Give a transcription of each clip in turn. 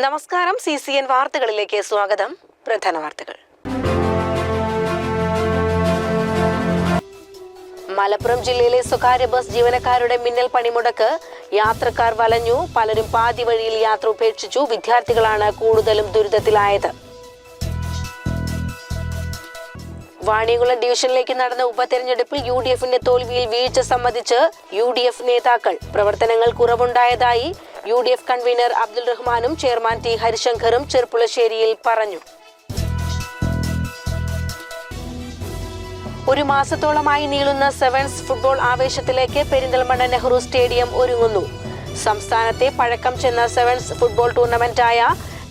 നമസ്കാരം. C C N വാർത്തകളിലേക്ക് സ്വാഗതം. പ്രധാന വാർത്തകൾ. മലപ്പുറം ജില്ലയിലെ സ്വകാര്യ ബസ് ജീവനക്കാരുടെ മിന്നൽ പണിമുടക്ക്. യാത്രക്കാർ വലഞ്ഞു. പലരും പാതി വഴിയിൽ യാത്ര ഉപേക്ഷിച്ചു. വിദ്യാർത്ഥികളാണ് കൂടുതലും ദുരിതത്തിലായത്. വാണിയകുളം ഡിവിഷനിലേക്ക് നടന്ന ഉപതെരഞ്ഞെടുപ്പിൽ യു ഡി എഫിന്റെ തോൽവിയിൽ വീഴ്ച സംബന്ധിച്ച് യു ഡി എഫ് നേതാക്കൾ. പ്രവർത്തനങ്ങൾ കുറവുണ്ടായതായി U D F convener Abdul റഹ്മാനും ചെയർമാൻ ടി ഹരിശങ്കറും ചെർപ്പുളശ്ശേരിയിൽ പറഞ്ഞു. ഒരു മാസത്തോളമായി നീളുന്ന സെവൻസ് ഫുട്ബോൾ ആവേശത്തിലേക്ക് പെരിന്തൽമണ്ണ നെഹ്റു സ്റ്റേഡിയം ഒരുങ്ങുന്നു. സംസ്ഥാനത്തെ പഴക്കം ചെന്ന സെവൻസ് ഫുട്ബോൾ ടൂർണമെന്റായ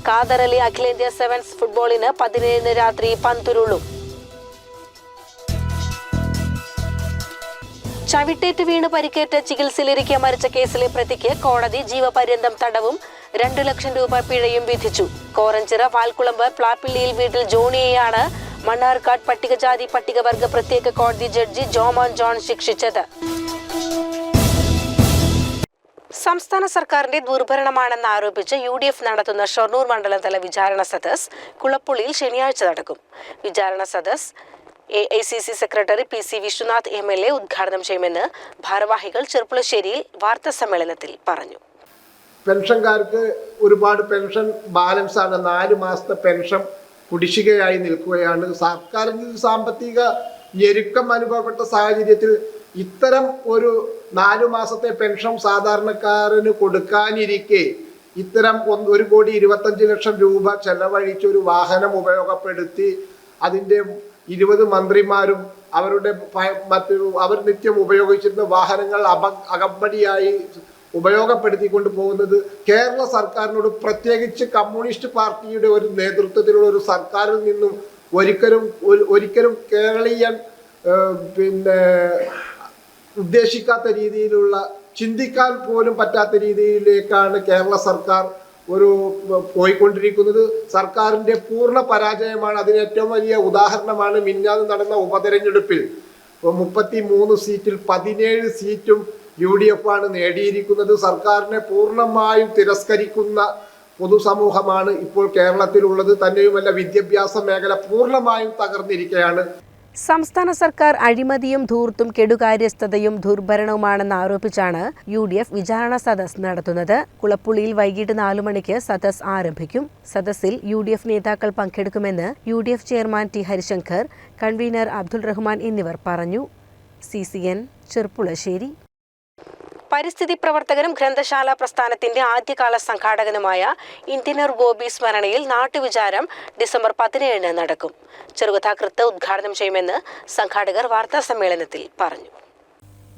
കാതറലി അഖിലേന്ത്യാ സെവൻസ് ഫുട്ബോളിന് പതിനേഴിന് രാത്രി പന്തുരുളും. ചവിട്ടേറ്റ് വീണ് പരിക്കേറ്റ് ചികിത്സയിലിരിക്കെ മരിച്ച കേസിലെ പ്രതിക്ക് കോടതി ജീവപര്യന്തം തടവും രണ്ടു ലക്ഷം രൂപ പിഴയും വിധിച്ചു. കോറഞ്ചിറ വാൽക്കുളമ്പ് പ്ലാപ്പിള്ളിയിൽ വീട്ടിൽ ജോണിയെയാണ് മണ്ണാർക്കാട് പട്ടികജാതി പട്ടികവർഗ പ്രത്യേക കോടതി ജഡ്ജി ജോമോൻ ജോൺ ശിക്ഷിച്ചത്. സംസ്ഥാന സർക്കാരിന്റെ ദുർഭരണമാണെന്ന് ആരോപിച്ച് യു ഡി എഫ് നടത്തുന്ന ഷൊർണൂർ മണ്ഡലതല വിചാരണ സദസ് കുളപ്പുള്ളിയിൽ ശനിയാഴ്ച നടക്കും. വിചാരണ സദസ് A I C C secretary P C Vishwanath M L A ഉദ്ഘാടനം ചെയ്യുമെന്ന് ഭാരവാഹികൾ ചെർപ്പുളശ്ശേരിയിൽ വാർത്താ സമ്മേളനത്തിൽ പറഞ്ഞു. പെൻഷൻകാർക്ക് ഒരുപാട് പെൻഷൻ ബാലൻസ് ആണ് നാല് മാസത്തെ പെൻഷൻ കുടിശ്ശികയായി നിൽക്കുകയാണ്. സർക്കാരിന് സാമ്പത്തിക ഞെരുക്കം അനുഭവപ്പെട്ട സാഹചര്യത്തിൽ ഇത്തരം ഒരു നാലു മാസത്തെ പെൻഷൻ സാധാരണക്കാരന് കൊടുക്കാനിരിക്കെ ഇത്തരം ഒരു കോടി ഇരുപത്തഞ്ച് ലക്ഷം രൂപ ചെലവഴിച്ച് ഒരു വാഹനം ഉപയോഗപ്പെടുത്തി അതിന്റെ ഇരുപത് മന്ത്രിമാരും അവരുടെ മറ്റ് അവർ നിത്യം ഉപയോഗിച്ചിരുന്ന വാഹനങ്ങൾ അപ അകമ്പടിയായി ഉപയോഗപ്പെടുത്തിക്കൊണ്ട് പോകുന്നത് കേരള സർക്കാരിനോട് പ്രത്യേകിച്ച് കമ്മ്യൂണിസ്റ്റ് പാർട്ടിയുടെ ഒരു നേതൃത്വത്തിലുള്ള ഒരു സർക്കാരിൽ നിന്നും ഒരിക്കലും ഒരിക്കലും കേരളീയൻ പിന്നെ ഉദ്ദേശിക്കാത്ത രീതിയിലുള്ള ചിന്തിക്കാൻ പോലും പറ്റാത്ത രീതിയിലേക്കാണ് കേരള സർക്കാർ ഒരു പോയിക്കൊണ്ടിരിക്കുന്നത് സർക്കാരിന്റെ പൂർണ പരാജയമാണ്. അതിന് ഏറ്റവും വലിയ ഉദാഹരണമാണ് മിന്നാന്ന് നടന്ന ഉപതെരഞ്ഞെടുപ്പിൽ. മുപ്പത്തി മൂന്ന് സീറ്റിൽ പതിനേഴ് സീറ്റും യു ഡി എഫ് ആണ് നേടിയിരിക്കുന്നത്. സർക്കാരിനെ പൂർണമായും തിരസ്കരിക്കുന്ന പൊതുസമൂഹമാണ് ഇപ്പോൾ കേരളത്തിലുള്ളത്. തന്നെയുമല്ല വിദ്യാഭ്യാസ മേഖല പൂർണമായും തകർന്നിരിക്കുകയാണ് സംസ്ഥാന സർക്കാർ അഴിമതിയും ധൂർത്തും കെടുകാര്യസ്ഥതയും ദുർഭരണവുമാണെന്ന് ആരോപിച്ചാണ് യു ഡി എഫ് വിചാരണ സദസ് നടത്തുന്നത്. കുളപ്പുള്ളിയിൽ വൈകിട്ട് നാലു മണിക്ക് സദസ് ആരംഭിക്കും. സദസ്സിൽ യു ഡി എഫ് നേതാക്കൾ പങ്കെടുക്കുമെന്ന് U D F chairman T Harishankar convener Abdul Rahman എന്നിവർ പറഞ്ഞു. C C N Cherpulassery. പരിസ്ഥിതി പ്രവർത്തകനും ഗ്രന്ഥശാല പ്രസ്ഥാനത്തിന്റെ ആദ്യകാല സംഘാടകനുമായ ഇന്ത്യനർ ഗോപി സ്മരണയിൽ നാട്ടുവിചാരം ഡിസംബർ പതിനേഴിന് നടക്കും. ചെറുകഥാകൃത്ത് ഉദ്ഘാടനം ചെയ്യുമെന്ന് സംഘാടകർ വാർത്താ സമ്മേളനത്തിൽ പറഞ്ഞു.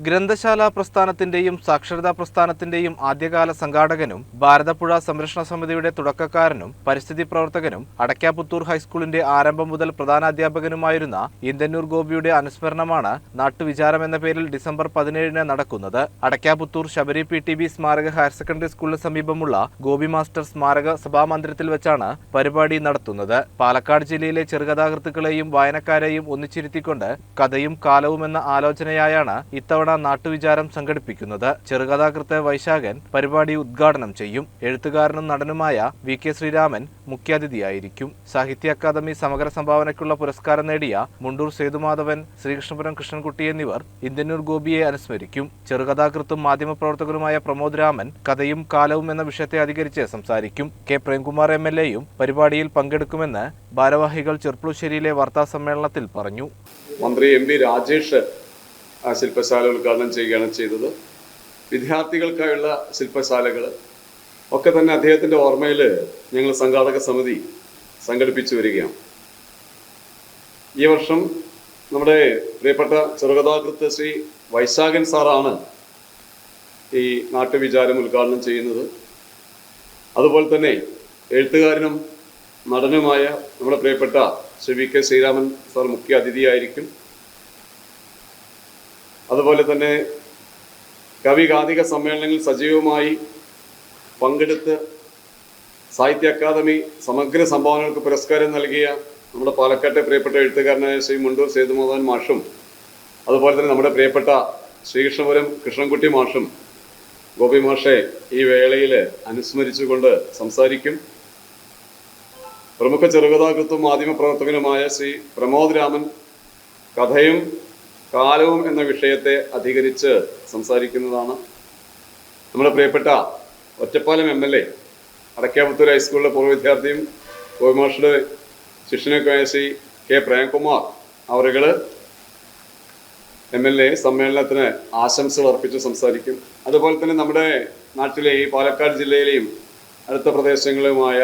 ഗ്രന്ഥശാല പ്രസ്ഥാനത്തിന്റെയും സാക്ഷരതാ പ്രസ്ഥാനത്തിന്റെയും ആദ്യകാല സംഘാടകനും ഭാരതപ്പുഴ സംരക്ഷണ സമിതിയുടെ തുടക്കക്കാരനും പരിസ്ഥിതി പ്രവർത്തകനും അടക്കാപുത്തൂർ ഹൈസ്കൂളിന്റെ ആരംഭം മുതൽ പ്രധാനാധ്യാപകനുമായിരുന്ന ഇന്ദന്നൂർ ഗോപിയുടെ അനുസ്മരണമാണ് നാട്ടുവിചാരം എന്ന പേരിൽ ഡിസംബർ പതിനേഴിന് നടക്കുന്നത്. Adakkaputhur Sabari P T B സ്മാരക ഹയർ സെക്കൻഡറി സ്കൂളിന് സമീപമുള്ള ഗോപി മാസ്റ്റർ സ്മാരക സഭാമന്ദിരത്തിൽ വെച്ചാണ് പരിപാടി നടത്തുന്നത്. പാലക്കാട് ജില്ലയിലെ ചെറുകഥാകൃത്തുക്കളെയും വായനക്കാരെയും ഒന്നിച്ചിരുത്തിക്കൊണ്ട് കഥയും കാലവും എന്ന ആലോചനയായാണ് ഇത്തവണ നാട്ടുവിചാരം സംഘടിപ്പിക്കുന്നത്. ചെറുകഥാകൃത്ത് വൈശാഖൻ പരിപാടി ഉദ്ഘാടനം ചെയ്യും. എഴുത്തുകാരനും നടനുമായ വി കെ ശ്രീരാമൻ മുഖ്യാതിഥിയായിരിക്കും. സാഹിത്യ അക്കാദമി സമഗ്ര സംഭാവനയ്ക്കുള്ള പുരസ്കാരം നേടിയ മുണ്ടൂർ സേതുമാധവൻ ശ്രീകൃഷ്ണപുരം കൃഷ്ണൻകുട്ടി എന്നിവർ ഇന്ത്യന്നൂർ ഗോപിയെ അനുസ്മരിക്കും. ചെറുകഥാകൃത്തും മാധ്യമപ്രവർത്തകനുമായ പ്രമോദ് രാമൻ കഥയും കാലവും എന്ന വിഷയത്തെ അധികരിച്ച് സംസാരിക്കും. കെ പ്രേംകുമാർ എം എൽ എയും പരിപാടിയിൽ പങ്കെടുക്കുമെന്ന് ഭാരവാഹികൾ ചെർപ്പുളശ്ശേരിയിലെ വാർത്താ സമ്മേളനത്തിൽ പറഞ്ഞു. മന്ത്രി എം വി രാജേഷ് ആ ശില്പശാല ഉദ്ഘാടനം ചെയ്യുകയാണ് ചെയ്തത്. വിദ്യാർത്ഥികൾക്കായുള്ള ശില്പശാലകൾ ഒക്കെ തന്നെ അദ്ദേഹത്തിന്റെ ഓർമ്മയിൽ ഞങ്ങൾ സംഘാടക സമിതി സംഘടിപ്പിച്ചു വരികയാണ്. ഈ വർഷം നമ്മുടെ പ്രിയപ്പെട്ട ചെറുകഥാകൃത്ത് ശ്രീ വൈശാഖൻ സാറാണ് ഈ നാട്ടുവിചാരം ഉദ്ഘാടനം ചെയ്യുന്നത്. അതുപോലെ തന്നെ എഴുത്തുകാരനും നടനുമായ നമ്മുടെ പ്രിയപ്പെട്ട Shri V K Sreeraman sir മുഖ്യ അതിഥിയായിരിക്കും. അതുപോലെ തന്നെ കവി ഗാന്ധിക സമ്മേളനങ്ങളിൽ സജീവമായി പങ്കെടുത്ത് സാഹിത്യ അക്കാദമി സമഗ്ര സംഭാവനകൾക്ക് പുരസ്കാരം നൽകിയ നമ്മുടെ പാലക്കാട്ടെ പ്രിയപ്പെട്ട എഴുത്തുകാരനായ ശ്രീ മുണ്ടൂർ സേതുമാധവൻ മാഷും അതുപോലെ തന്നെ നമ്മുടെ പ്രിയപ്പെട്ട ശ്രീകൃഷ്ണപുരം കൃഷ്ണൻകുട്ടി മാഷും ഗോപി മാഷെ ഈ വേളയിൽ അനുസ്മരിച്ചുകൊണ്ട് സംസാരിക്കും. പ്രമുഖ ചെറുകഥാകൃത്തും മാധ്യമപ്രവർത്തകനുമായ ശ്രീ പ്രമോദ് രാമൻ കഥയും കാലവും എന്ന വിഷയത്തെ അധികരിച്ച് സംസാരിക്കുന്നതാണ് നമ്മുടെ പ്രിയപ്പെട്ട Ottapalam M L A Adakkaputhur ഹൈസ്കൂളിലെ പൂർവ വിദ്യാർത്ഥിയും ശിഷ്യനൊക്കെയായ ശ്രീ കെ പ്രേംകുമാർ അവരുകൾ എം എൽ എ സമ്മേളനത്തിന് ആശംസകൾ അർപ്പിച്ച് സംസാരിക്കും. അതുപോലെ തന്നെ നമ്മുടെ നാട്ടിലെ ഈ പാലക്കാട് ജില്ലയിലെയും അടുത്ത പ്രദേശങ്ങളിലുമായ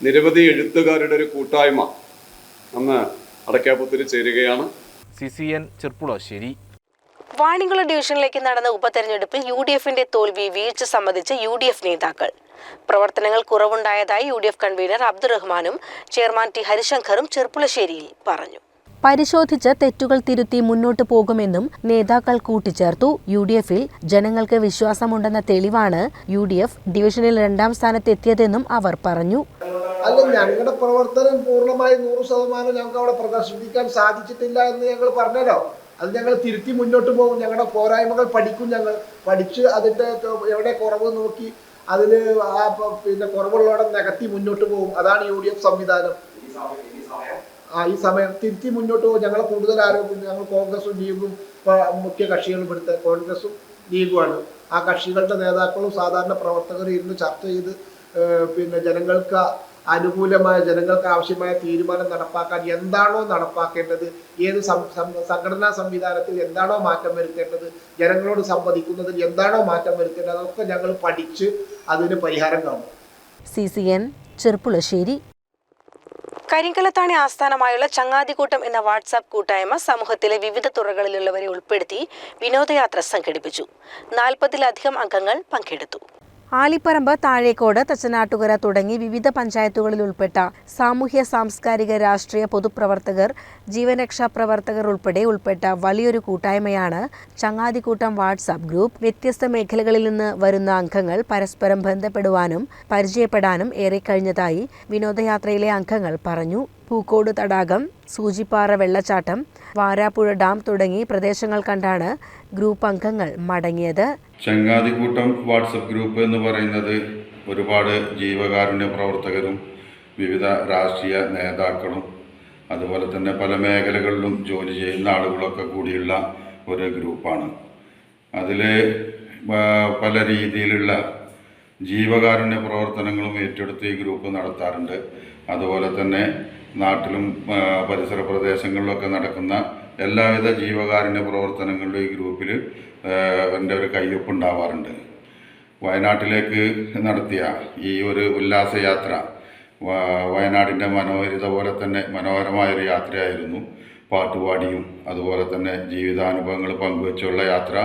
നിരവധി എഴുത്തുകാരുടെ ഒരു കൂട്ടായ്മ അന്ന് അടക്കാപുത്തൂരിൽ ചേരുകയാണ്. C C N Cherpulassery. Vanikulam ഡിവിഷനിലേക്ക് നടന്ന ഉപതെരഞ്ഞെടുപ്പിൽ യു ഡി എഫിന്റെ തോൽവി വീഴ്ച സംബന്ധിച്ച് യു ഡി എഫ് നേതാക്കൾ. പ്രവർത്തനങ്ങൾ കുറവുണ്ടായതായി യു ഡി എഫ് കൺവീനർ അബ്ദുറഹ്മാനും ചെയർമാൻ ടി ഹരിശങ്കറും ചെർപ്പുളശ്ശേരിയിൽ പറഞ്ഞു. പരിശോധിച്ച് തെറ്റുകൾ തിരുത്തി മുന്നോട്ടു പോകുമെന്നും നേതാക്കൾ കൂട്ടിച്ചേർത്തു യു ഡി എഫിൽ ജനങ്ങൾക്ക് വിശ്വാസമുണ്ടെന്ന തെളിവാണ് യു ഡി എഫ് ഡിവിഷനിൽ രണ്ടാം സ്ഥാനത്തെത്തിയതെന്നും അവർ പറഞ്ഞു. അല്ല ഞങ്ങളുടെ പ്രവർത്തനം പൂർണമായി നൂറ് ശതമാനം ഞങ്ങൾക്ക് അവിടെ പ്രദർശിപ്പിക്കാൻ സാധിച്ചിട്ടില്ല എന്ന് ഞങ്ങൾ പറഞ്ഞല്ലോ. അത് ഞങ്ങൾ തിരുത്തി മുന്നോട്ട് പോകും. ഞങ്ങളുടെ പോരായ്മകൾ പഠിക്കും ഞങ്ങൾ. പഠിച്ച് അതിന്റെ എവിടെ കുറവ് നോക്കി അതിൽ ആ പിന്നെ കുറവുള്ളവിടെ നികത്തി മുന്നോട്ട് പോകും. അതാണ് യു ഡി എഫ് സംവിധാനം. ഈ സമയം തിരുത്തി മുന്നോട്ട് പോകും. ഞങ്ങളെ കൂടുതൽ ആരോപിക്കും ഞങ്ങൾ കോൺഗ്രസും ലീഗും മുഖ്യ കക്ഷികളും എടുത്ത് കോൺഗ്രസും ലീഗുമാണ്. ആ കക്ഷികളുടെ നേതാക്കളും സാധാരണ പ്രവർത്തകരും ഇരുന്ന് ചർച്ച ചെയ്ത് പിന്നെ ജനങ്ങൾക്ക് അനുകൂലമായ ജനങ്ങൾക്ക് ആവശ്യമായ തീരുമാനം നടപ്പാക്കാൻ എന്താണോ നടപ്പാക്കേണ്ടത് ഏത് സംഘടനാ സംവിധാനത്തിൽ എന്താണോ മാറ്റം വരുത്തേണ്ടത് ജനങ്ങളോട് സംവദിക്കുന്നതിൽ എന്താണോ മാറ്റം വരുത്തേണ്ടത് അതൊക്കെ ഞങ്ങൾ പഠിച്ച് അതിന് പരിഹാരം കാണും. C C N Cherpulassery Karinkallathani ആസ്ഥാനമായുള്ള ചങ്ങാതികൂട്ടം എന്ന വാട്സാപ്പ് കൂട്ടായ്മ സമൂഹത്തിലെ വിവിധ തുറകളിലുള്ളവരെ ഉൾപ്പെടുത്തി വിനോദയാത്ര സംഘടിപ്പിച്ചു. നാൽപ്പതിലധികം അംഗങ്ങൾ പങ്കെടുത്തു. ആലിപ്പറമ്പ് താഴേക്കോട് തച്ചനാട്ടുകര തുടങ്ങി വിവിധ പഞ്ചായത്തുകളിൽ ഉൾപ്പെട്ട സാമൂഹ്യ സാംസ്കാരിക രാഷ്ട്രീയ പൊതുപ്രവർത്തകർ ജീവനരക്ഷാ പ്രവർത്തകർ ഉൾപ്പെടെ ഉൾപ്പെട്ട വലിയൊരു കൂട്ടായ്മയാണ് ചങ്ങാതിക്കൂട്ടം വാട്സാപ്പ് ഗ്രൂപ്പ്. വ്യത്യസ്ത മേഖലകളിൽ നിന്ന് വരുന്ന അംഗങ്ങൾ പരസ്പരം ബന്ധപ്പെടുവാനും പരിചയപ്പെടാനും ഏറെ കഴിഞ്ഞതായി വിനോദയാത്രയിലെ അംഗങ്ങൾ പറഞ്ഞു. പൂക്കോട് തടാകം സൂചിപ്പാറ വെള്ളച്ചാട്ടം വാരാപ്പുഴ ഡാം തുടങ്ങി പ്രദേശങ്ങൾ കണ്ടാണ് ഗ്രൂപ്പ് അംഗങ്ങൾ മടങ്ങിയത്. ചങ്ങാതിക്കൂട്ടം വാട്സപ്പ് ഗ്രൂപ്പ് എന്ന് പറയുന്നത് ഒരുപാട് ജീവകാരുണ്യ പ്രവർത്തകരും വിവിധ രാഷ്ട്രീയ നേതാക്കളും അതുപോലെ തന്നെ പല മേഖലകളിലും ജോലി ചെയ്യുന്ന ആളുകളൊക്കെ കൂടിയുള്ള ഒരു ഗ്രൂപ്പാണ്. അതിൽ പല രീതിയിലുള്ള ജീവകാരുണ്യ പ്രവർത്തനങ്ങളും ഏറ്റെടുത്ത് ഈ ഗ്രൂപ്പ് നടത്താറുണ്ട്. അതുപോലെ തന്നെ നാട്ടിലും പരിസര പ്രദേശങ്ങളിലൊക്കെ നടക്കുന്ന എല്ലാവിധ ജീവകാരുണ്യ പ്രവർത്തനങ്ങളിലും ഈ ഗ്രൂപ്പിൽ എന്റെ ഒരു കയ്യൊപ്പ് ഉണ്ടാവാറുണ്ട്. വയനാട്ടിലേക്ക് നടത്തിയ ഈ ഒരു ഉല്ലാസയാത്ര വയനാടിന്റെ മനോഹരിത പോലെ തന്നെ മനോഹരമായൊരു യാത്രയായിരുന്നു പാട്ടുപാടിയും അതുപോലെ തന്നെ ജീവിതാനുഭവങ്ങൾ പങ്കുവച്ചുള്ള യാത്ര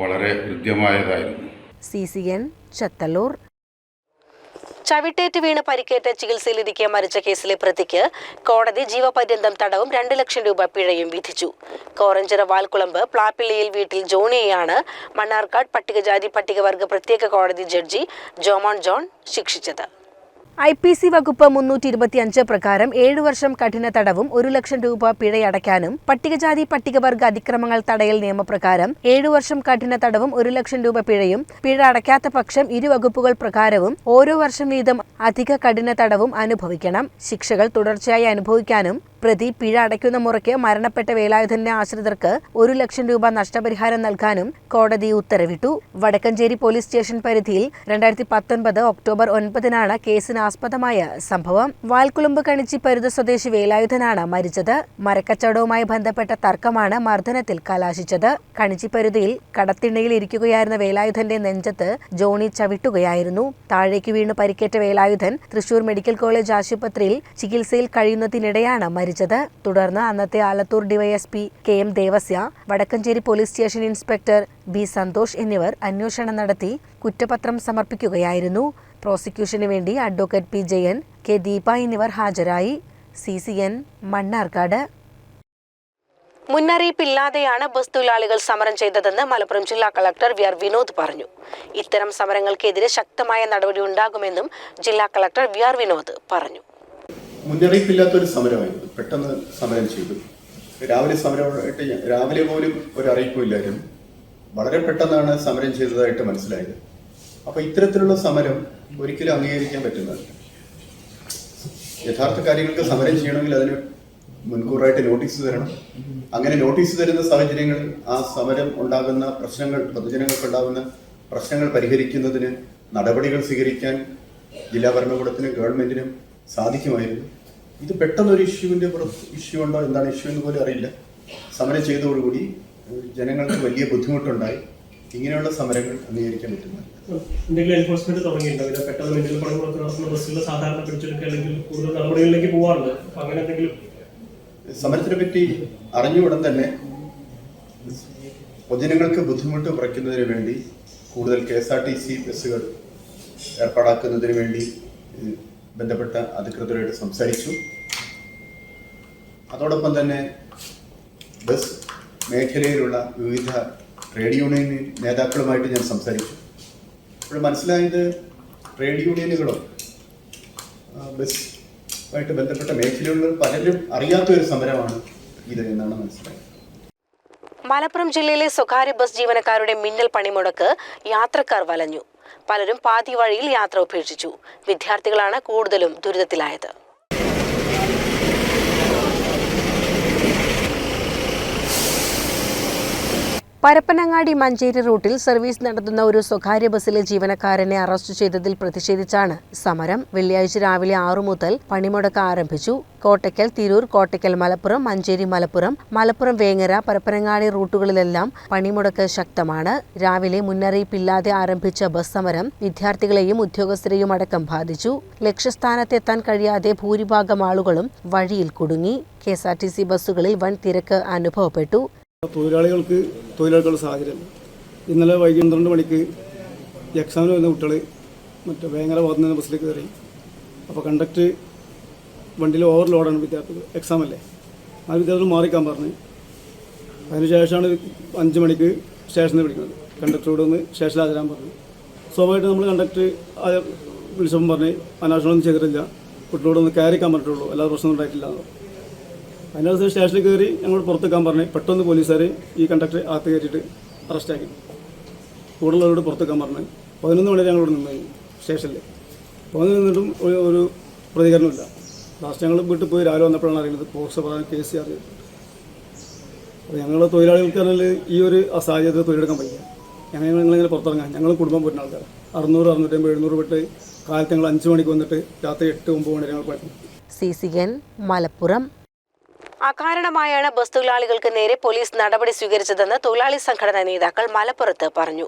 വളരെ ഹൃദ്യമായതായിരുന്നു. C C N Chathallur. ചവിട്ടേറ്റ് വീണ് പരിക്കേറ്റ ചികിത്സയിലിരിക്കെ മരിച്ച കേസിലെ പ്രതിക്ക് കോടതി ജീവപര്യന്തം തടവും രണ്ട് ലക്ഷം രൂപ പിഴയും വിധിച്ചു. കോറഞ്ചിറ വാൽക്കുളമ്പ് പ്ലാപ്പിള്ളിയിൽ വീട്ടിൽ ജോണിയെയാണ് മണ്ണാർക്കാട് പട്ടികജാതി പട്ടികവർഗ പ്രത്യേക കോടതി ജഡ്ജി ജോമോൺ ജോൺ ശിക്ഷിച്ചത്. ഐ പി സി വകുപ്പ് മുന്നൂറ്റി ഇരുപത്തിയഞ്ച് പ്രകാരം ഏഴു വർഷം കഠിന തടവും ഒരു ലക്ഷം രൂപ പിഴയടയ്ക്കാനും പട്ടികജാതി പട്ടികവർഗ അതിക്രമങ്ങൾ തടയൽ നിയമപ്രകാരം ഏഴു വർഷം കഠിന തടവും ഒരു ലക്ഷം രൂപ പിഴയും പിഴ അടയ്ക്കാത്ത പക്ഷം ഇരു വകുപ്പുകൾ പ്രകാരവും ഓരോ വർഷം വീതം അധിക കഠിന തടവും അനുഭവിക്കണം. ശിക്ഷകൾ തുടർച്ചയായി അനുഭവിക്കാനും പ്രതി പിഴ അടയ്ക്കുന്ന മുറയ്ക്ക് മരണപ്പെട്ട വേലായുധന്റെ ആശ്രിതർക്ക് ഒരു ലക്ഷം രൂപ നഷ്ടപരിഹാരം നൽകാനും കോടതി ഉത്തരവിട്ടു. വടക്കഞ്ചേരി പോലീസ് സ്റ്റേഷൻ പരിധിയിൽ രണ്ടായിരത്തി പത്തൊൻപത് ഒക്ടോബർ ഒൻപതിനാണ് കേസിന് ആസ്പദമായ സംഭവം. വാൽക്കുളുമ്പ് കണിച്ചി പരുത സ്വദേശി വേലായുധനാണ് മരിച്ചത്. മരക്കച്ചവടവുമായി ബന്ധപ്പെട്ട തർക്കമാണ് മർദ്ദനത്തിൽ കലാശിച്ചത്. കണിച്ചി പരുതിയിൽ കടത്തിണ്ണയിൽ ഇരിക്കുകയായിരുന്ന വേലായുധന്റെ നെഞ്ചത്ത് ജോണി ചവിട്ടുകയായിരുന്നു. താഴേക്ക് വീണ് പരിക്കേറ്റ വേലായുധൻ തൃശൂർ മെഡിക്കൽ കോളേജ് ആശുപത്രിയിൽ ചികിത്സയിൽ കഴിയുന്നതിനിടെയാണ് മരിച്ചത്. തുടർന്ന് അന്നത്തെ Alathur DYSP K M Devasya Vadakkencherry police station inspector B Santhosh എന്നിവർ അന്വേഷണം നടത്തി കുറ്റപത്രം സമർപ്പിക്കുകയായിരുന്നു. പ്രോസിക്യൂഷന് വേണ്ടി advocate P Jayan K Deepa എന്നിവർ ഹാജരായി. C C N Mannarkkad. മുന്നറിയിപ്പില്ലാതെയാണ് bus തൊഴിലാളികൾ സമരം ചെയ്തതെന്ന് മലപ്പുറം ജില്ലാ കളക്ടർ വി ആർ വിനോദ് പറഞ്ഞു. ഇത്തരം സമരങ്ങൾക്കെതിരെ ശക്തമായ നടപടി ഉണ്ടാകുമെന്നും ജില്ലാ കളക്ടർ വി ആർ വിനോദ് പറഞ്ഞു. മുന്നറിയിപ്പില്ലാത്തൊരു സമരമായിരുന്നു. പെട്ടെന്ന് സമരം ചെയ്തു. രാവിലെ സമരമായിട്ട് രാവിലെ പോലും ഒരു അറിയിപ്പുമില്ലായിരുന്നു വളരെ പെട്ടെന്നാണ് സമരം ചെയ്തതായിട്ട് മനസ്സിലായത്. അപ്പൊ ഇത്തരത്തിലുള്ള സമരം ഒരിക്കലും അംഗീകരിക്കാൻ പറ്റുന്നതല്ല യഥാർത്ഥ കാര്യങ്ങൾക്ക് സമരം ചെയ്യണമെങ്കിൽ അതിന് മുൻകൂറായിട്ട് നോട്ടീസ് തരണം. അങ്ങനെ നോട്ടീസ് തരുന്ന സാഹചര്യങ്ങൾ ആ സമരം ഉണ്ടാകുന്ന പ്രശ്നങ്ങൾ പൊതുജനങ്ങൾക്ക് ഉണ്ടാകുന്ന പ്രശ്നങ്ങൾ പരിഹരിക്കുന്നതിന് നടപടികൾ സ്വീകരിക്കാൻ ജില്ലാ ഭരണകൂടത്തിനും ഗവൺമെന്റിനും സാധിക്കുമായിരുന്നു. ഇത് പെട്ടെന്നൊരു ഇഷ്യൂവിന്റെ പുറത്ത് ഇഷ്യൂ ഉണ്ടോ? എന്താണ് ഇഷ്യൂ എന്ന് പോലും അറിയില്ല. സമരം ചെയ്തതോടുകൂടി ജനങ്ങൾക്ക് വലിയ ബുദ്ധിമുട്ടുണ്ടായി. ഇങ്ങനെയുള്ള സമരങ്ങൾ അംഗീകരിക്കാൻ പറ്റുന്നു എന്തെങ്കിലും എൻഫോഴ്സ്മെന്റ് തുടങ്ങിയിട്ടുണ്ടോ? ഇത് പെട്ടെന്ന് മെന്റൽ പണം നടത്തുന്ന ബസ്സുകൾ സാധാരണ പിടിച്ചെടുക്കുക അല്ലെങ്കിൽ കൂടുതൽ നടപടികളിലേക്ക് പോകാറുണ്ട് അങ്ങനെ എന്തെങ്കിലും സമരത്തിനെ പറ്റി അറിഞ്ഞ ഉടൻ തന്നെ പൊതുജനങ്ങൾക്ക് ബുദ്ധിമുട്ട് കുറയ്ക്കുന്നതിന് വേണ്ടി കൂടുതൽ K S R T C ബസ്സുകൾ ഏർപ്പാടാക്കുന്നതിന് വേണ്ടി ബന്ധപ്പെട്ട അധികൃതരുമായിട്ട് സംസാരിച്ചു. അതോടൊപ്പം തന്നെ ബസ് മേഖലയിലുള്ള വിവിധ ട്രേഡ് യൂണിയൻ നേതാക്കളുമായിട്ട് ഞാൻ സംസാരിച്ചു. അപ്പോൾ മനസ്സിലായത് ട്രേഡ് യൂണിയനുകളും ബസ് ബസ്സുമായിട്ട് ബന്ധപ്പെട്ട മേഖലകളിൽ പലരും അറിയാത്ത ഒരു സമരമാണ് ഇത് എന്നാണ് മനസ്സിലായത്. മലപ്പുറം ജില്ലയിലെ സ്വകാര്യ ബസ് ജീവനക്കാരുടെ മിന്നൽ പണിമുടക്ക് യാത്രക്കാർ വലഞ്ഞു. പലരും പാതിവഴിയിൽ യാത്ര ഉപേക്ഷിച്ചു. വിദ്യാർത്ഥികളാണ് കൂടുതലും ദുരിതത്തിലായത്. പരപ്പനങ്ങാടി മഞ്ചേരി റൂട്ടിൽ സർവീസ് നടത്തുന്ന ഒരു സ്വകാര്യ ബസ്സിലെ ജീവനക്കാരനെ അറസ്റ്റ് ചെയ്തതിൽ പ്രതിഷേധിച്ചാണ് സമരം. വെള്ളിയാഴ്ച രാവിലെ ആറു മുതൽ പണിമുടക്ക് ആരംഭിച്ചു. കോട്ടയ്ക്കൽ തിരൂർ കോട്ടയ്ക്കൽ മലപ്പുറം മഞ്ചേരി മലപ്പുറം മലപ്പുറം വേങ്ങര പരപ്പനങ്ങാടി റൂട്ടുകളിലെല്ലാം പണിമുടക്ക് ശക്തമാണ്. രാവിലെ മുന്നറിയിപ്പില്ലാതെ ആരംഭിച്ച ബസ് സമരം വിദ്യാർത്ഥികളെയും ഉദ്യോഗസ്ഥരെയും അടക്കം ബാധിച്ചു. ലക്ഷ്യസ്ഥാനത്തെത്താൻ കഴിയാതെ ഭൂരിഭാഗം ആളുകളും വഴിയിൽ കുടുങ്ങി. K S R T C ബസ്സുകളിൽ വൻ തിരക്ക് അനുഭവപ്പെട്ടു. തൊഴിലാളികൾക്ക് തൊഴിലാളികളുടെ സാഹചര്യം. ഇന്നലെ വൈകി പന്ത്രണ്ട് മണിക്ക് എക്സാമിന് വരുന്ന കുട്ടികൾ മറ്റേ വേങ്ങര നിന്ന് ബസ്സിലേക്ക് കയറി. അപ്പോൾ കണ്ടക്ടർ വണ്ടിയിൽ ഓവർ ലോഡാണ് വിദ്യാർത്ഥികൾ. എക്സാം അല്ലേ? ആ വിദ്യാർത്ഥികൾ മാറിക്കാൻ പറഞ്ഞ്. അതിനുശേഷമാണ് അഞ്ച് മണിക്ക് സ്റ്റേഷനിൽ വിളിക്കുന്നത്. കണ്ടക്ടറോട് ഒന്ന് സ്റ്റേഷനിൽ ഹാജരാൻ പറഞ്ഞു. സ്വാഭാവികമായിട്ട് നമ്മൾ കണ്ടക്ടർ വിളിച്ചപ്പം പറഞ്ഞ് അനാവശ്യമൊന്നും ചെയ്തിട്ടില്ല. കുട്ടികളോടൊന്ന് കയറിക്കാൻ പറഞ്ഞിട്ടുള്ളൂ. അല്ലാതെ പ്രശ്നമൊന്നും ഉണ്ടായിട്ടില്ല. അതിന്റെ ദിവസം സ്റ്റേഷനിൽ കയറി ഞങ്ങൾ പുറത്തേക്കാൻ പറഞ്ഞു പെട്ടെന്ന് പോലീസുകാർ ഈ കണ്ടക്ടറെ അകത്ത് കയറ്റിയിട്ട് അറസ്റ്റാക്കി. കൂടുതലുള്ളവരോട് പുറത്തേക്കാൻ പറഞ്ഞു പതിനൊന്ന് മണി ഞങ്ങൾ ഇവിടെ നിന്ന് സ്റ്റേഷനിൽ പതിനൊന്ന് നിന്നിട്ടും ഒരു ഒരു പ്രതികരണമില്ല ലാസ്റ്റ് ഞങ്ങൾ വീട്ടിൽ പോയി രാവിലെ വന്നപ്പോഴാണ് അറിയുന്നത് പോക്സോ പ്രധാന കേസ് അറിയുന്നത് അപ്പോൾ ഞങ്ങൾ തൊഴിലാളികൾക്ക് പറഞ്ഞാൽ ഈ ഒരു സാഹചര്യത്തിൽ തൊഴിലെടുക്കാൻ പറ്റില്ല. ഞങ്ങൾ ഞങ്ങളിങ്ങനെ പുറത്തിറങ്ങാം ഞങ്ങൾ കുടുംബം പോരുന്ന ആൾക്കാർ അറുന്നൂറ് അറുന്നൂറ്റമ്പത് എഴുന്നൂറ് വിട്ട് കാലത്ത് ഞങ്ങൾ അഞ്ച് മണിക്ക് വന്നിട്ട് രാത്രി എട്ട് ഒമ്പത് മണി ഞങ്ങൾ പോയിരുന്നു സി സി എൻ മലപ്പുറം അകാരണമായാണ് ബസ് തൊഴിലാളികൾക്ക് നേരെ പോലീസ് നടപടി സ്വീകരിച്ചതെന്ന് തൊഴിലാളി സംഘടനാ നേതാക്കൾ മലപ്പുറത്ത് പറഞ്ഞു.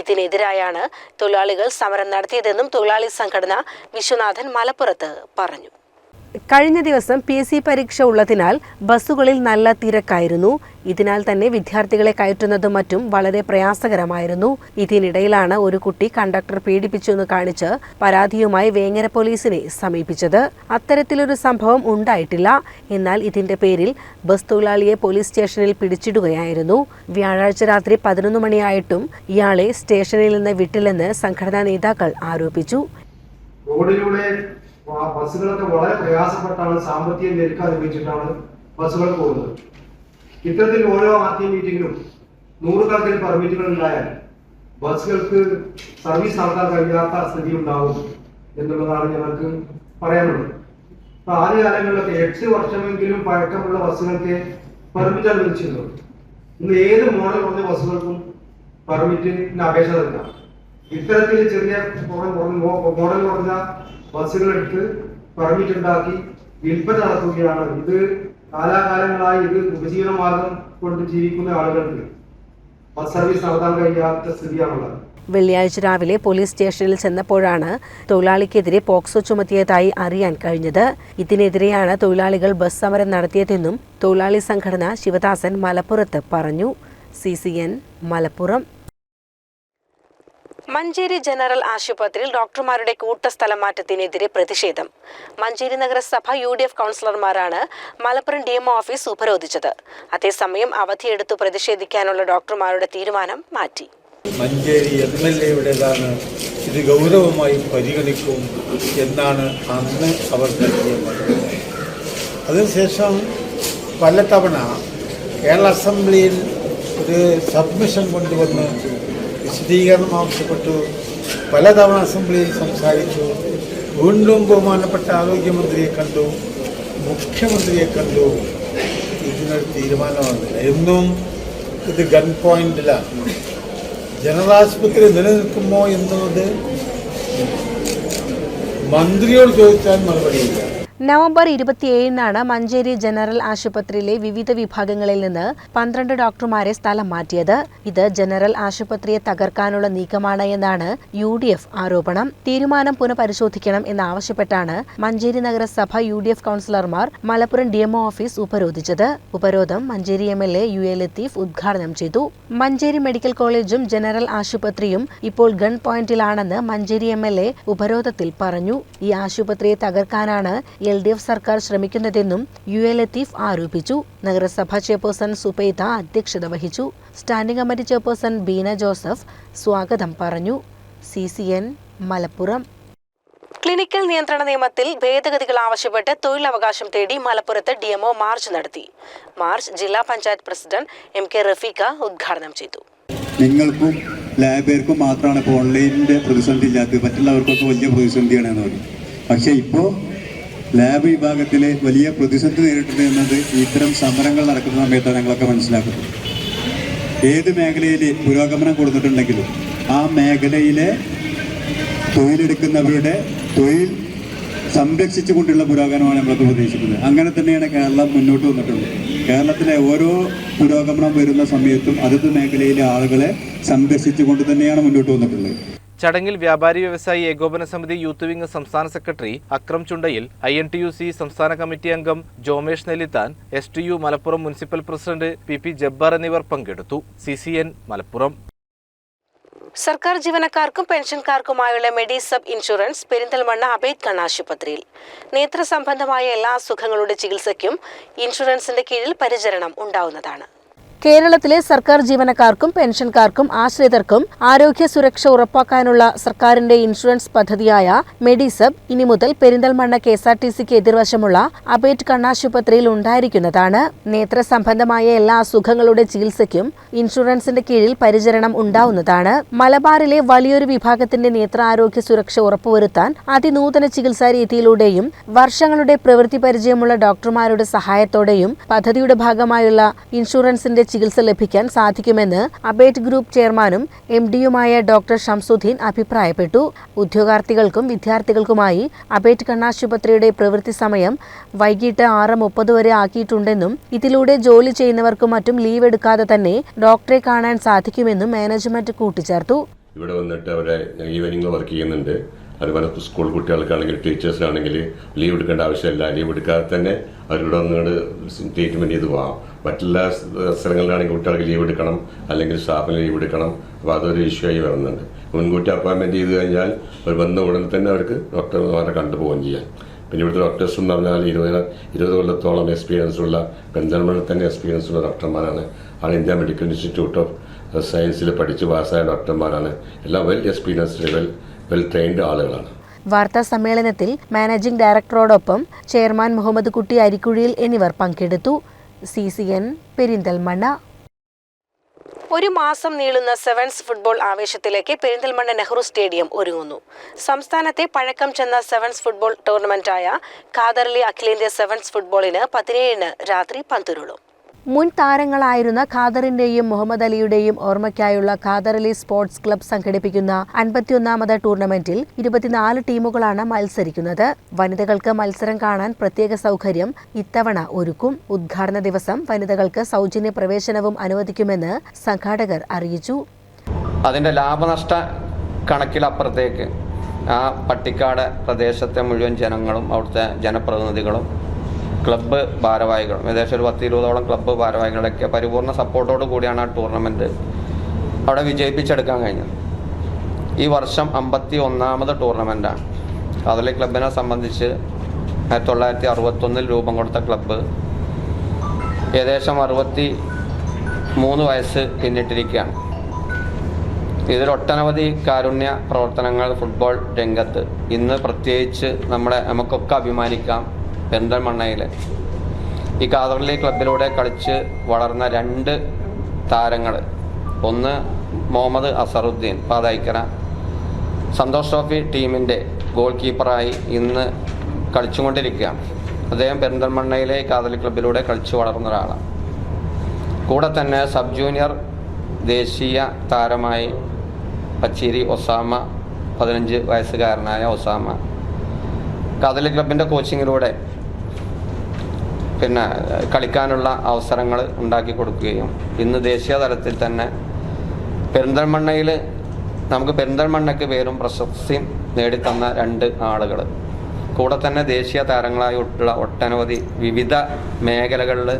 ഇതിനെതിരായാണ് തൊഴിലാളികൾ സമരം നടത്തിയതെന്നും തൊഴിലാളി സംഘടന വിശ്വനാഥൻ മലപ്പുറത്ത് പറഞ്ഞു. കഴിഞ്ഞ ദിവസം പി എസ് സി പരീക്ഷ ഉള്ളതിനാൽ ബസ്സുകളിൽ നല്ല തിരക്കായിരുന്നു. ഇതിനാൽ തന്നെ വിദ്യാർത്ഥികളെ കയറ്റുന്നതും മറ്റും വളരെ പ്രയാസകരമായിരുന്നു. ഇതിനിടയിലാണ് ഒരു കുട്ടി കണ്ടക്ടർ പീഡിപ്പിച്ചുവെന്ന് കാണിച്ച് പരാതിയുമായി വേങ്ങര പോലീസിനെ സമീപിച്ചത്. അത്തരത്തിലൊരു സംഭവം ഉണ്ടായിട്ടില്ല. എന്നാൽ ഇതിന്റെ പേരിൽ ബസ് തൊഴിലാളിയെ പോലീസ് സ്റ്റേഷനിൽ പിടിച്ചിടുകയായിരുന്നു. വ്യാഴാഴ്ച രാത്രി പതിനൊന്ന് മണിയായിട്ടും ഇയാളെ സ്റ്റേഷനിൽ നിന്ന് വിട്ടില്ലെന്ന് സംഘടനാ നേതാക്കൾ ആരോപിച്ചു. വ- ബസ്സുകളൊക്കെ വളരെ പ്രയാസപ്പെട്ടാണ് സാമ്പത്തിക ഞെരുക്കം അനുഭവിച്ചിട്ടാണ് ബസ്സുകൾ പോകുന്നത്. ഇത്തരത്തിൽ ഓരോ ടി മീറ്റിംഗിലും നൂറുകണക്കിന് പെർമിറ്റുകൾ ഉണ്ടായാൽ ബസ്സുകൾക്ക് സർവീസ് നടത്താൻ കഴിയാത്ത സ്ഥിതി ഉണ്ടാവും എന്നുള്ളതാണ് ഞങ്ങൾക്ക് പറയാനുള്ളത്. ഇപ്പൊ ആദ്യകാലങ്ങളിലൊക്കെ എട്ട് വർഷമെങ്കിലും പഴക്കമുള്ള ബസ്സുകൾക്ക് പെർമിറ്റ് അനുവദിച്ചിരുന്നു. ഇന്ന് ഏത് മോഡൽ കുറഞ്ഞ ബസ്സുകൾക്കും പെർമിറ്റിന് അപേക്ഷ നൽകാം. ഇത്തരത്തിൽ ചെറിയ മോഡൽ കുറഞ്ഞ ബസ്സുകൾ എടുത്ത് പെർമിറ്റ് ഉണ്ടാക്കി വിൽപ്പന നടത്തുകയാണ്. ഇത് കാലാകാലങ്ങളായി ഇത് ഉപജീവന മാർഗം കൊണ്ട് ജീവിക്കുന്ന ആളുകൾക്ക് ബസ് സർവീസ് നടത്താൻ കഴിയാത്ത സ്ഥിതിയാണുള്ളത്. വെള്ളിയാഴ്ച രാവിലെ പോലീസ് സ്റ്റേഷനിൽ ചെന്നപ്പോഴാണ് തൊഴിലാളിക്കെതിരെ പോക്സോ ചുമത്തിയതായി അറിയാൻ കഴിഞ്ഞത്. ഇതിനെതിരെയാണ് തൊഴിലാളികൾ ബസ് സമരം നടത്തിയതെന്നും തൊഴിലാളി സംഘടന ശിവദാസൻ മലപ്പുറത്ത് പറഞ്ഞു. സി മലപ്പുറം മഞ്ചേരി ജനറൽ ആശുപത്രിയിൽ ഡോക്ടർമാരുടെ കൂട്ടസ്ഥലം മാറ്റത്തിനെതിരെ പ്രതിഷേധം. മഞ്ചേരി നഗരസഭ യു ഡി എഫ് കൗൺസിലർമാരാണ് മലപ്പുറം ഡി എം ഓഫീസ് ഉപരോധിച്ചത്. അതേസമയം അവധിയെടുത്തു പ്രതിഷേധിക്കാനുള്ള ഡോക്ടർമാരുടെ തീരുമാനം മാറ്റി. മഞ്ചേരി എം എൽ എയുടേതാണ് ഇത് ഗൗരവമായി പരിഗണിക്കും എന്നാണ് അന്ന് അവർ അതിനുശേഷം കേരള അസംബ്ലിയിൽ ഒരു സബ്മിഷൻ കൊണ്ടുവന്ന് വിശദീകരണം ആവശ്യപ്പെട്ടു. പലതവണ അസംബ്ലിയിൽ സംസാരിച്ചു. വീണ്ടും ബഹുമാനപ്പെട്ട ആരോഗ്യമന്ത്രിയെ കണ്ടു. മുഖ്യമന്ത്രിയെ കണ്ടു. ഇതിനൊരു തീരുമാനമാണ്. എന്നും ഇത് ഗൺ പോയിന്റിലാണ് ജനറൽ ആശുപത്രി നിലനിൽക്കുമോ എന്നുള്ളത് മന്ത്രിയോട് ചോദിച്ചാൽ മറുപടിയില്ല. നവംബർ ഇരുപത്തിയേഴിനാണ് മഞ്ചേരി ജനറൽ ആശുപത്രിയിലെ വിവിധ വിഭാഗങ്ങളിൽ നിന്ന് പന്ത്രണ്ട് ഡോക്ടർമാരെ സ്ഥലം മാറ്റിയത്. ഇത് ജനറൽ ആശുപത്രിയെ തകർക്കാനുള്ള നീക്കമാണ് എന്നാണ് യു ഡി എഫ് ആരോപണം. തീരുമാനം പുനഃപരിശോധിക്കണം എന്നാവശ്യപ്പെട്ടാണ് മഞ്ചേരി നഗരസഭ യു ഡി എഫ് കൌൺസിലർമാർ മലപ്പുറം ഡി എംഒ ഓഫീസ് ഉപരോധിച്ചത്. ഉപരോധം Manjeri M L A U A Latheef ഉദ്ഘാടനം ചെയ്തു. മഞ്ചേരി മെഡിക്കൽ കോളേജും ജനറൽ ആശുപത്രിയും ഇപ്പോൾ ഗൺ പോയിന്റിലാണെന്ന് മഞ്ചേരി എം എൽ എ ഉപരോധത്തിൽ പറഞ്ഞു. ഈ ആശുപത്രിയെ തകർക്കാനാണ് എൽ ഡി എഫ് സർക്കാർ ശ്രമിക്കുന്നതെന്നും യു എ ലത്തീഫ് ആരോപിച്ചു. നഗരസഭാ ചെയർപേഴ്സൺ സുപൈത അധ്യക്ഷത വഹിച്ചു. Standing committee chairperson Beena Joseph സ്വാഗതം പറഞ്ഞു. C C N Malappuram. Clinical നിയന്ത്രണ നിയമത്തിൽ ഭേദഗതികൾ ആവശ്യപ്പെട്ട് തൊഴിലവകാശം തേടി മലപ്പുറത്ത് ഡി എംഒ മാർച്ച് നടത്തി. മാർച്ച് ജില്ലാ panchayat president M K Rafeeqa ഉദ്ഘാടനം ചെയ്തു. നിങ്ങൾക്കും ലാബേർക്കും മാത്രമാണ് ഇപ്പോൾ ഓൺലൈനിന്റെ പ്രതിസന്ധി ഇല്ലാത്തത്. മറ്റുള്ളവർക്കൊക്കെ വലിയ പ്രതിസന്ധിയാണ് എന്ന് പറയും പക്ഷേ ഇപ്പോൾ ലാബ് വിഭാഗത്തിൽ വലിയ പ്രതിസന്ധി നേരിട്ടുണ്ട് എന്നത് ഇത്തരം സമരങ്ങൾ നടക്കുന്ന സമയത്താണ് ഞങ്ങളൊക്കെ മനസ്സിലാക്കുന്നത്. ഏത് മേഖലയിൽ പുരോഗമനം കൊടുത്തിട്ടുണ്ടെങ്കിലും ആ മേഖലയിലെ തൊഴിലെടുക്കുന്നവരുടെ തൊഴിൽ സംരക്ഷിച്ചുകൊണ്ടുള്ള പുരോഗമനമാണ് നമ്മളൊക്കെ പ്രതീക്ഷിക്കുന്നത്. അങ്ങനെ തന്നെയാണ് കേരളം മുന്നോട്ട് വന്നിട്ടുള്ളത്. കേരളത്തിലെ ഓരോ പുരോഗമനം വരുന്ന സമയത്തും അതത് മേഖലയിലെ ആളുകളെ സംരക്ഷിച്ചുകൊണ്ട് തന്നെയാണ് മുന്നോട്ട് വന്നിട്ടുള്ളത്. ചടങ്ങിൽ വ്യാപാരി വ്യവസായി ഏകോപന സമിതി യൂത്ത് വിംഗ് സംസ്ഥാന secretary Akram Chundayil I N T U C സംസ്ഥാന കമ്മിറ്റി അംഗം Jomesh Nellithan S T U Malappuram municipal president P P Jabbar എന്നിവർ പങ്കെടുത്തു. C C N Malappuram. സർക്കാർ ജീവനക്കാർക്കും പെൻഷൻകാർക്കുമായുള്ള മെഡിസബ് ഇൻഷുറൻസ് പെരിന്തൽമണ്ണ അബേദ് ആശുപത്രിയിൽ നേത്ര സംബന്ധമായ എല്ലാ അസുഖങ്ങളുടെ ചികിത്സയ്ക്കും ഇൻഷുറൻസിന്റെ കീഴിൽ പരിചരണം ഉണ്ടാവുന്നതാണ്. കേരളത്തിലെ സർക്കാർ ജീവനക്കാർക്കും പെൻഷൻകാർക്കും ആശ്രിതർക്കും ആരോഗ്യ സുരക്ഷ ഉറപ്പാക്കാനുള്ള സർക്കാരിന്റെ ഇൻഷുറൻസ് പദ്ധതിയായ മെഡിസബ് ഇനി മുതൽ Perinthalmanna K S R T സിക്ക് എതിർവശമുള്ള അബേറ്റ് കണ്ണാശുപത്രിയിൽ ഉണ്ടായിരിക്കുന്നതാണ്. നേത്ര സംബന്ധമായ എല്ലാ അസുഖങ്ങളുടെ ചികിത്സയ്ക്കും ഇൻഷുറൻസിന്റെ കീഴിൽ പരിചരണം ഉണ്ടാവുന്നതാണ്. മലബാറിലെ വലിയൊരു വിഭാഗത്തിന്റെ നേത്രാരോഗ്യ സുരക്ഷ ഉറപ്പുവരുത്താൻ അതിനൂതന ചികിത്സാ രീതിയിലൂടെയും വർഷങ്ങളുടെ പ്രവൃത്തി പരിചയമുള്ള ഡോക്ടർമാരുടെ സഹായത്തോടെയും പദ്ധതിയുടെ ഭാഗമായുള്ള ഇൻഷുറൻസിന്റെ ചികിത്സ ലഭിക്കാൻ സാധിക്കുമെന്ന് അബേറ്റ് ഗ്രൂപ്പ് ചെയർമാനും എം ഡിയുമായ ഡോക്ടർ ഷംസുദ്ദീൻ അഭിപ്രായപ്പെട്ടു. ഉദ്യോഗാർത്ഥികൾക്കും വിദ്യാർത്ഥികൾക്കുമായി അബേറ്റ് കണ്ണാശുപത്രിയുടെ പ്രവൃത്തി സമയം വൈകിട്ട് ആറ് മുപ്പത് വരെ ആക്കിയിട്ടുണ്ടെന്നും ഇതിലൂടെ ജോലി ചെയ്യുന്നവർക്കും മറ്റും ലീവ് എടുക്കാതെ തന്നെ ഡോക്ടറെ കാണാൻ സാധിക്കുമെന്നും മാനേജ്മെന്റ് കൂട്ടിച്ചേർത്തു. ഇവിടെ വന്നിട്ട് അവരെ ഈവനിങ്ങിൽ വർക്ക് ചെയ്യുന്നുണ്ട്. അതുപോലെ സ്കൂൾ കുട്ടികൾക്കാണെങ്കിൽ ടീച്ചേഴ്സിനാണെങ്കിൽ ലീവ് എടുക്കേണ്ട ആവശ്യമില്ല. ലീവ് എടുക്കാതെ തന്നെ അവരിവിടെ വന്നുകൊണ്ട് ട്രീറ്റ്മെന്റ് ചെയ്ത് പോകാം മറ്റുള്ള സ്ഥലങ്ങളിലാണെങ്കിൽ കുട്ടികൾക്ക് ലീവ് എടുക്കണം അല്ലെങ്കിൽ സ്റ്റാഫിന് ലീവ് എടുക്കണം. അപ്പോൾ അതൊരു ഇഷ്യൂ ആയി വരുന്നുണ്ട്. മുൻകൂട്ടി അപ്പോയിൻമെന്റ് ചെയ്ത് കഴിഞ്ഞാൽ അവർ വന്ന ഉടനെ തന്നെ അവർക്ക് ഡോക്ടർമാരെ കണ്ടുപോവുകയും ചെയ്യാം. പിന്നെ ഇവിടുത്തെ ഡോക്ടേഴ്സ് എന്ന് പറഞ്ഞാൽ ഇരുപത് ഇരുപത് കൊല്ലത്തോളം എക്സ്പീരിയൻസ് ഉള്ള പെരിന്തൽമണ്ണയിൽ തന്നെ എക്സ്പീരിയൻസ് ഉള്ള ഡോക്ടർമാരാണ് ആണ് ഇന്ത്യ മെഡിക്കൽ ഇൻസ്റ്റിറ്റ്യൂട്ട് ഓഫ് സയൻസിൽ പഠിച്ച് പാസ്സായ ഡോക്ടർമാരാണ് എല്ലാം well experienced well well trained ആളുകളാണ്. വാർത്താ സമ്മേളനത്തിൽ മാനേജിംഗ് ഡയറക്ടറോടൊപ്പം ചെയർമാൻ മുഹമ്മദ് കുട്ടി അരിക്കുഴിയിൽ എന്നിവർ പങ്കെടുത്തു. C C N Perinthalmanna. ഒരു മാസം നീളുന്ന സെവൻസ് ഫുട്ബോൾ ആവേശത്തിലേക്ക് പെരിന്തൽമണ്ണ നെഹ്റു സ്റ്റേഡിയം ഒരുങ്ങുന്നു. സംസ്ഥാനത്തെ പഴക്കം ചെന്ന സെവൻസ് ഫുട്ബോൾ ടൂർണമെന്റായ ഖാദറിലെ അഖിലേന്ത്യാ സെവൻസ് ഫുട്ബോളിന് പതിനേഴിന് രാത്രി പന്തുരുളും. മുൻ താരങ്ങളായിരുന്ന ഖാദറിന്റെയും മുഹമ്മദ് അലിയുടെയും ഓർമ്മയ്ക്കായുള്ള ഖാദർ അലി സ്പോർട്സ് ക്ലബ് സംഘടിപ്പിക്കുന്ന അൻപത്തിയൊന്നാമത് ടൂർണമെന്റിൽ ഇരുപത്തിനാല് ടീമുകളാണ് മത്സരിക്കുന്നത്. വനിതകൾക്ക് മത്സരം കാണാൻ പ്രത്യേക സൗകര്യം ഇത്തവണ ഒരുക്കും. ഉദ്ഘാടന ദിവസം വനിതകൾക്ക് സൗജന്യ പ്രവേശനവും അനുവദിക്കുമെന്ന് സംഘാടകർ അറിയിച്ചു. അതിന്റെ ലാഭനഷ്ട കണക്കിലപ്പുറത്തേക്ക് ആ പട്ടിക്കാട് പ്രദേശത്തെ മുഴുവൻ ജനങ്ങളും അവിടുത്തെ ജനപ്രതിനിധികളും ക്ലബ്ബ് ഭാരവാഹികളും ഏകദേശം ഒരു പത്ത് ഇരുപതോളം ക്ലബ്ബ് ഭാരവാഹികളൊക്കെ പരിപൂർണ സപ്പോർട്ടോട് കൂടിയാണ് ആ ടൂർണമെന്റ് അവിടെ വിജയിപ്പിച്ചെടുക്കാൻ കഴിഞ്ഞത്. ഈ വർഷം അമ്പത്തി ഒന്നാമത് ടൂർണമെന്റാണ് അതിലെ ക്ലബിനെ സംബന്ധിച്ച് ആയിരത്തി തൊള്ളായിരത്തി അറുപത്തൊന്നിൽ രൂപം കൊടുത്ത ക്ലബ്ബ് ഏകദേശം അറുപത്തി മൂന്ന് വയസ്സ് പിന്നിട്ടിരിക്കുകയാണ്. ഇതിൽ ഒട്ടനവധി കാരുണ്യ പ്രവർത്തനങ്ങൾ ഫുട്ബോൾ രംഗത്ത് ഇന്ന് പ്രത്യേകിച്ച് നമ്മളെ നമുക്കൊക്കെ അഭിമാനിക്കാം. പെരിന്തൽമണ്ണയിൽ ഈ കാതർലി ക്ലബിലൂടെ കളിച്ച് വളർന്ന രണ്ട് താരങ്ങൾ ഒന്ന് മുഹമ്മദ് അസറുദ്ദീൻ പാതായിക്കര. സന്തോഷ് ട്രോഫി ടീമിന്റെ ഗോൾ കീപ്പറായി ഇന്ന് കളിച്ചുകൊണ്ടിരിക്കുകയാണ്. അദ്ദേഹം പെരിന്തൽമണ്ണയിലെ കാതലി ക്ലബിലൂടെ കളിച്ചു വളർന്ന ഒരാളാണ്. കൂടെ തന്നെ സബ് ജൂനിയർ ദേശീയ താരമായി പച്ചേരി ഒസാമ പതിനഞ്ച് വയസ്സുകാരനായ ഒസാമ. കാതലി ക്ലബിന്റെ കോച്ചിങ്ങിലൂടെ പിന്നെ കളിക്കാനുള്ള അവസരങ്ങൾ ഉണ്ടാക്കി കൊടുക്കുകയും ഇന്ന് ദേശീയ തലത്തിൽ തന്നെ പെരിന്തൽമണ്ണയിൽ നമുക്ക് പെരിന്തൽമണ്ണയ്ക്ക് പേരും പ്രശസ്തിയും നേടിത്തന്ന രണ്ട് ആളുകൾ. കൂടെ തന്നെ ദേശീയ താരങ്ങളായിട്ടുള്ള ഒട്ടനവധി വിവിധ മേഖലകളിൽ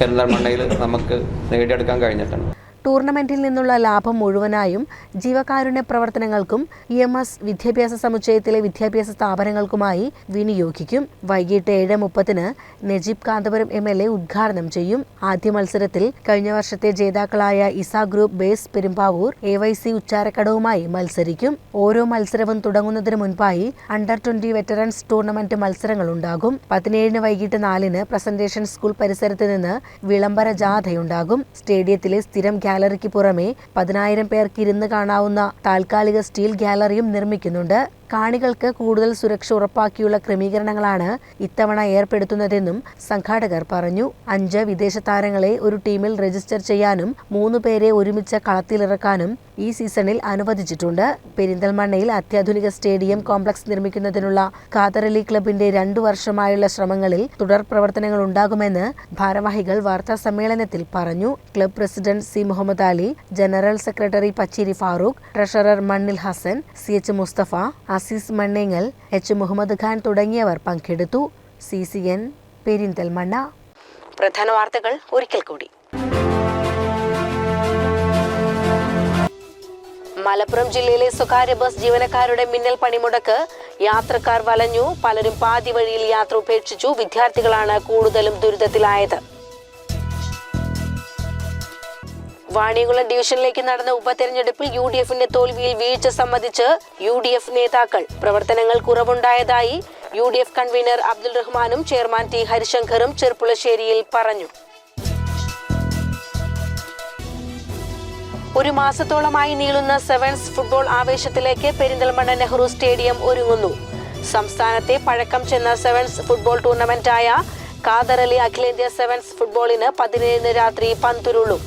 പെരിന്തൽമണ്ണയിൽ നമുക്ക് നേടിയെടുക്കാൻ കഴിഞ്ഞിട്ടുണ്ട്. ടൂർണമെന്റിൽ നിന്നുള്ള ലാഭം മുഴുവനായും ജീവകാരുണ്യ പ്രവർത്തനങ്ങൾക്കും ഇ എം എസ് വിദ്യാഭ്യാസ സമുച്ചയത്തിലെ വിദ്യാഭ്യാസ സ്ഥാപനങ്ങൾക്കുമായി വിനിയോഗിക്കും. വൈകിട്ട് ഏഴ് മുപ്പതിന് Najeeb Kanthapuram M L A ഉദ്ഘാടനം ചെയ്യും. ആദ്യ മത്സരത്തിൽ കഴിഞ്ഞ വർഷത്തെ ജേതാക്കളായ Isa group base Perumbavoor A Y C ഉച്ചാരക്കടവുമായി മത്സരിക്കും. ഓരോ മത്സരവും തുടങ്ങുന്നതിന് മുൻപായി അണ്ടർ ട്വന്റി വെറ്ററൻസ് ടൂർണമെന്റ് മത്സരങ്ങൾ ഉണ്ടാകും. പതിനേഴിന് വൈകിട്ട് നാലിന് പ്രസന്റേഷൻ സ്കൂൾ പരിസരത്ത് നിന്ന് വിളംബര ജാഥയുണ്ടാകും. സ്റ്റേഡിയത്തിലെ സ്ഥിരം ഗാലറിക്ക് പുറമെ പതിനായിരം പേർക്ക് ഇരുന്ന് കാണാവുന്ന താൽക്കാലിക സ്റ്റീൽ ഗാലറിയും നിർമ്മിക്കുന്നുണ്ട്. കാണികൾക്ക് കൂടുതൽ സുരക്ഷ ഉറപ്പാക്കിയുള്ള ക്രമീകരണങ്ങളാണ് ഇത്തവണ ഏർപ്പെടുത്തുന്നതെന്നും സംഘാടകർ പറഞ്ഞു. അഞ്ച് വിദേശ താരങ്ങളെ ഒരു ടീമിൽ രജിസ്റ്റർ ചെയ്യാനും മൂന്ന് പേരെ ഒരുമിച്ച് കളത്തിലിറക്കാനും ഈ സീസണിൽ അനുവദിച്ചിട്ടുണ്ട്. പെരിന്തൽമണ്ണയിൽ അത്യാധുനിക സ്റ്റേഡിയം കോംപ്ലക്സ് നിർമ്മിക്കുന്നതിനുള്ള കാതറലി ക്ലബിന്റെ രണ്ടു വർഷമായുള്ള ശ്രമങ്ങളിൽ തുടർ പ്രവർത്തനങ്ങൾ ഉണ്ടാകുമെന്ന് ഭാരവാഹികൾ വാർത്താ സമ്മേളനത്തിൽ പറഞ്ഞു. Club president C Muhammad Ali general secretary Pacheri Farooq treasurer Mannil Hassan C H Musthafa Azeez Mannengal H Muhammad Khan തുടങ്ങിയവർ പങ്കെടുത്തു. സി സി എൻ പെരിന്തൽമണ്ണ പ്രധാന വാർത്തകൾ ഒരിക്കൽ കൂടി. മലപ്പുറം ജില്ലയിലെ സ്വകാര്യ ബസ് ജീവനക്കാരുടെ മിന്നൽ പണിമുടക്ക് യാത്രക്കാർ വലഞ്ഞു. പലരും പാതി വഴിയിൽ യാത്ര ഉപേക്ഷിച്ചു. വിദ്യാർത്ഥികളാണ് കൂടുതലും ദുരിതത്തിലായത്. വാണിയകുളം ഡിവിഷനിലേക്ക് നടന്ന ഉപതെരഞ്ഞെടുപ്പിൽ യു ഡി എഫിന്റെ തോൽവിയിൽ വീഴ്ച സംബന്ധിച്ച് യു ഡി എഫ് നേതാക്കൾ. പ്രവർത്തനങ്ങൾ കുറവുണ്ടായതായി U D F convener Abdul റഹ്മാനും ചെയർമാൻ ടി ഹരിശങ്കറും ചെർപ്പുളശ്ശേരിയിൽ പറഞ്ഞു. ഒരു മാസത്തോളമായി നീളുന്ന സെവൻസ് ഫുട്ബോൾ ആവേശത്തിലേക്ക് പെരിന്തൽമണ്ണ നെഹ്റു സ്റ്റേഡിയം ഒരുങ്ങുന്നു. സംസ്ഥാനത്തെ പഴക്കം ചെന്ന സെവൻസ് ഫുട്ബോൾ ടൂർണമെന്റായ കാതറലി അഖിലേന്ത്യാ സെവൻസ് ഫുട്ബോളിന് പതിനേഴിന് രാത്രി പന്തുരുളും.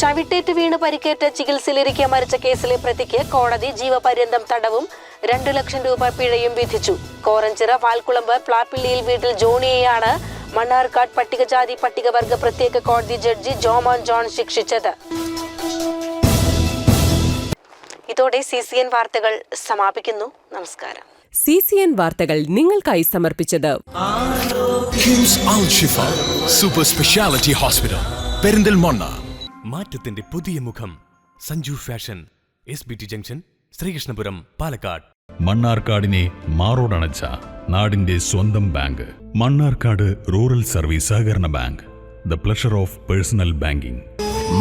ചവിട്ടേറ്റ് വീണ് പരിക്കേറ്റ് ചികിത്സയിലിരിക്കെ മരിച്ച കേസിലെ പ്രതിക്ക് കോടതി ജീവപര്യന്തം തടവും രണ്ടു ലക്ഷം രൂപ പിഴയും വിധിച്ചു. കോറഞ്ചിറ വാൽക്കുളമ്പ് പ്ലാപ്പിള്ളിയിൽ വീട്ടിൽ ജോണിയെയാണ് മണ്ണാർക്കാട് പട്ടികജാതി പട്ടികവർഗ പ്രത്യേക കോടതി ജഡ്ജി ജോമോൻ ജോൺ ശിക്ഷിച്ചത്. ഇതോടെ സി സി എൻ വാർത്തകൾ സമാപിക്കുന്നു. നമസ്കാരം. സി സി എൻ വാർത്തകൾ നിങ്ങൾക്കായി സമർപ്പിച്ചത് സൂപ്പർ സ്പെഷ്യാലിറ്റി ഹോസ്പിറ്റൽ പെരിന്തൽമണ്ണ മാറ്റത്തിന്റെ പുതിയ മുഖം. Sanju fashion S B T junction Sreekrishnapuram Palakkad. മണ്ണാർക്കാടിനെ മാറോടണച്ച നാടിന്റെ സ്വന്തം ബാങ്ക്. മണ്ണാർക്കാട് റൂറൽ സർവീസ് സഹകരണ bank. The pleasure of personal banking.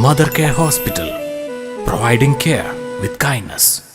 Mother care hospital providing care with kindness.